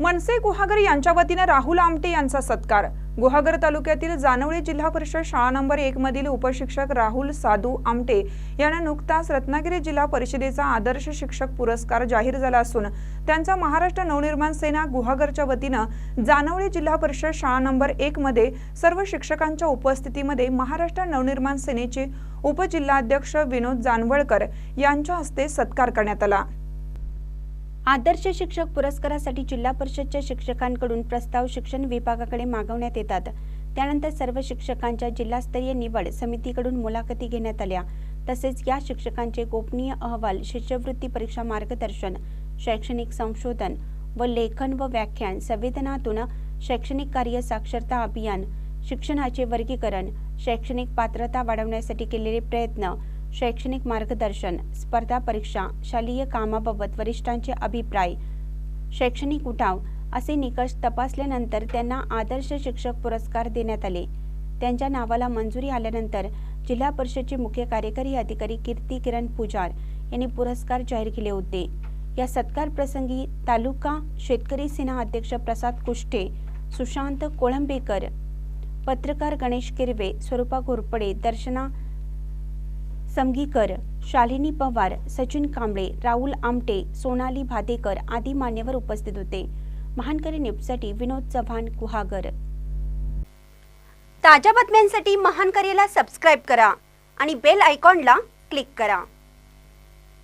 मनसे गुहागर यांच्या वतीनं राहुल आमटे यांचा सत्कार. गुहागर तालुक्यातील जानवळी जिल्हा परिषद शाळा नंबर एक मधील उपशिक्षक राहुल साधू आमटे यांना नुकताच रत्नागिरी जिल्हा परिषदेचा आदर्श शिक्षक पुरस्कार जाहीर झाला असून त्यांचा महाराष्ट्र नवनिर्माण सेना गुहागरच्या वतीनं जानवळी जिल्हा परिषद शाळा नंबर एक मध्ये सर्व शिक्षकांच्या उपस्थितीमध्ये महाराष्ट्र नवनिर्माण सेनेचे उपजिल्हाध्यक्ष विनोद जानवळकर यांच्या हस्ते सत्कार करण्यात आला. आदर्श शिक्षक पुरस्कारासाठी जिल्हा परिषदच्या शिक्षकांकडून प्रस्ताव शिक्षण विभागाकडे मागवण्यात येतात. त्यानंतर सर्व शिक्षकांच्या जिल्हास्तरीय निवड समितीकडून मुलाखती घेण्यात आल्या. तसेच या शिक्षकांचे गोपनीय अहवाल शिष्यवृत्ती परीक्षा मार्गदर्शन शैक्षणिक संशोधन व लेखन व व्याख्यान संवेदनातून शैक्षणिक कार्य साक्षरता अभियान शिक्षणाचे वर्गीकरण शैक्षणिक पात्रता वाढवण्यासाठी केलेले प्रयत्न शैक्षणिक मार्गदर्शन स्पर्धा परीक्षा शालेय कामाबाबत वरिष्ठांचे अभिप्राय. शैक्षणिक उठाव असे निकष तपासल्यानंतर त्यांना आदर्श शिक्षक पुरस्कार देण्यात आले. त्यांच्या नावाला मंजुरी आल्यानंतर जिल्हा परिषदचे मुख्य कार्यकारी अधिकारी कीर्ती किरण पुजार यांनी पुरस्कार जाहीर केले होते. या सत्कार प्रसंगी तालुका शेतकरी सेना अध्यक्ष प्रसाद कुष्टे सुशांत कोळंबेकर पत्रकार गणेश किरवे स्वरूपा घोरपडे दर्शना समगीकर शालिनी पवार सचिन कांबळे राहुल आमटे सोनाली भादेकर आदी मान्यवर उपस्थित होते. महानकरी न्यूजसाठी विनोद चव्हाण गुहागर. ताज्या बातम्यांसाठी महानकरीला सबस्क्राईब करा आणि बेल आयकॉनला क्लिक करा.